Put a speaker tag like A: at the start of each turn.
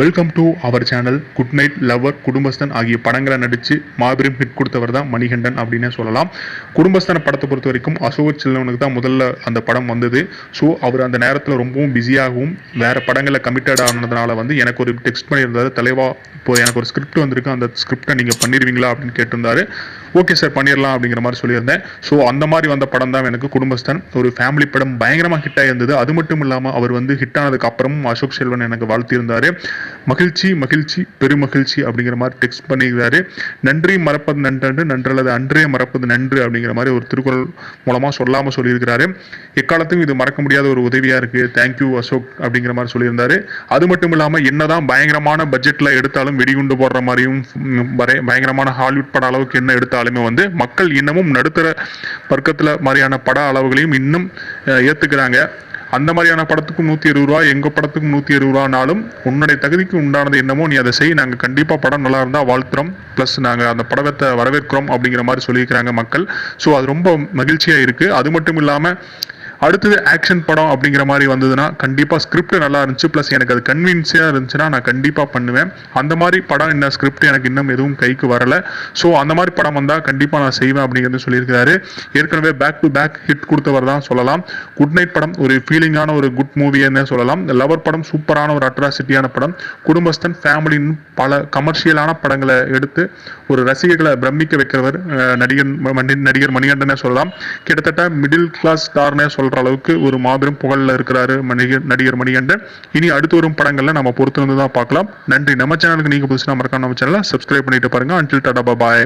A: Welcome to our channel good night lover Kudumbasthan ஆகிய படங்களை நடித்து மாபெரும் ஹிட் கொடுத்தவர் தான் மணிகண்டன் அப்படின்னே சொல்லலாம். குடும்பஸ்தன படத்தை பொறுத்த வரைக்கும் அசோக் செல்வனுக்கு தான் முதல்ல அந்த படம் வந்தது. ஸோ அவர் அந்த நேரத்தில் ரொம்பவும் பிஸியாகவும் வேறு படங்களில் கமிட்டட் ஆனதுனால வந்து எனக்கு ஒரு டெக்ஸ்ட் பண்ணியிருந்தாரு தலைவா இப்போ எனக்கு ஒரு ஸ்கிரிப்ட் வந்திருக்கு அந்த ஸ்கிரிப்டை நீங்கள் பண்ணிடுவீங்களா அப்படின்னு கேட்டிருந்தாரு. ஓகே சார் பண்ணிடலாம் அப்படிங்கிற மாதிரி சொல்லியிருந்தேன். ஸோ அந்த மாதிரி வந்த படம் தான் எனக்கு குடும்பஸ்தன். ஒரு ஃபேமிலி படம் பயங்கரமாக ஹிட் இருந்தது அது மட்டும் இல்லாமல் அவர் வந்து ஹிட் ஆனதுக்கு அப்புறமும் அசோக் செல்வன் எனக்கு வாழ்த்தியிருந்தாரு. மகிழ்ச்சி மகிழ்ச்சி பெருமகிழ்ச்சி அப்படிங்கிற மாதிரி டெக்ஸ்ட் பண்ணியிருந்தாரு. நன்றி மறப்பது நன்றன்று நன்றல்லது அன்றே மறப்பது நன்று அப்படிங்கிற மாதிரி ஒரு திருக்குறள் மூலமாக சொல்லாமல் சொல்லியிருக்கிறாரு. எக்காலத்துக்கும் இது மறக்க முடியாத ஒரு உதவியாக இருக்குது தேங்க்யூ அசோக் அப்படிங்கிற மாதிரி சொல்லியிருந்தாரு. அது மட்டும் இல்லாமல் என்னதான் பயங்கரமான பட்ஜெட்டில் எடுத்தாலும் வெடிகுண்டு போடுற மாதிரியும் வரை- பயங்கரமான ஹாலிவுட் பட அளவுக்கு என்ன எடுத்தாலுமே வந்து மக்கள் இன்னமும் நடுத்தர வர்க்கத்தில் மாதிரியான பட அளவுகளையும் இன்னும் ஏற்றுக்கிறாங்க அந்த மாதிரியான படத்துக்கும் நூற்றி இருபது ரூபா எங்கள் படத்துக்கும் நூற்றி இருபது ரூபானாலும் உன்னுடைய தகுதிக்கு உண்டானது என்னமோ நீ அதை செய் நாங்கள் கண்டிப்பாக படம் நல்லா இருந்தால் வாழ்த்துறோம். ப்ளஸ் நாங்கள் அந்த படத்தை வரவேற்கிறோம் அப்படிங்கிற மாதிரி சொல்லியிருக்கிறாங்க மக்கள். ஸோ அது ரொம்ப மகிழ்ச்சியாக இருக்குது அது மட்டும் இல்லாமல் அடுத்தது ஆக்ஷன் படம் அப்படிங்கிற மாதிரி வந்ததுன்னா கண்டிப்பாக ஸ்கிரிப்ட் நல்லா இருந்துச்சு. ப்ளஸ் எனக்கு அது கன்வின்ஸாக இருந்துச்சுன்னா நான் கண்டிப்பாக பண்ணுவேன். அந்த மாதிரி படம் என்ன ஸ்கிரிப்ட் எனக்கு இன்னும் எதுவும் கைக்கு வரல. ஸோ அந்த மாதிரி படம் வந்தால் கண்டிப்பாக நான் செய்வேன் அப்படிங்கிறது சொல்லியிருக்காரு ஏற்கனவே பேக் டு பேக் ஹிட் கொடுத்தவர் தான் சொல்லலாம். குட் நைட் படம் ஒரு ஃபீலிங்கான ஒரு குட் மூவின்னு சொல்லலாம். லவர் படம் சூப்பரான ஒரு அட்ராசிட்டியான படம். குடும்பஸ்தன் ஃபேமிலின்னு பல கமர்ஷியலான படங்களை எடுத்து ஒரு ரசிகர்களை பிரமிக்க வைக்கிறவர் நடிகர் மணி- நடிகர் மணிகண்டனே சொல்லலாம். கிட்டத்தட்ட மிடில் கிளாஸ் ஸ்டார்னே சொல்ற அளவுக்கு ஒரு மாபெரும் புகழ்ல இருக்கிறாரு மணிகர் நடிகர் மணிகண்டன். இனி அடுத்து வரும் படங்கள்ல நம்ம பொறுத்து வந்து தான் பார்க்கலாம். நன்றி. நம்ம சேனலுக்கு நீங்க நம்ம மறக்காம நம்ம சேனலை சப்ஸ்கிரைப் பண்ணிட்டு பாருங்க. அன்டில் டாடா பாய்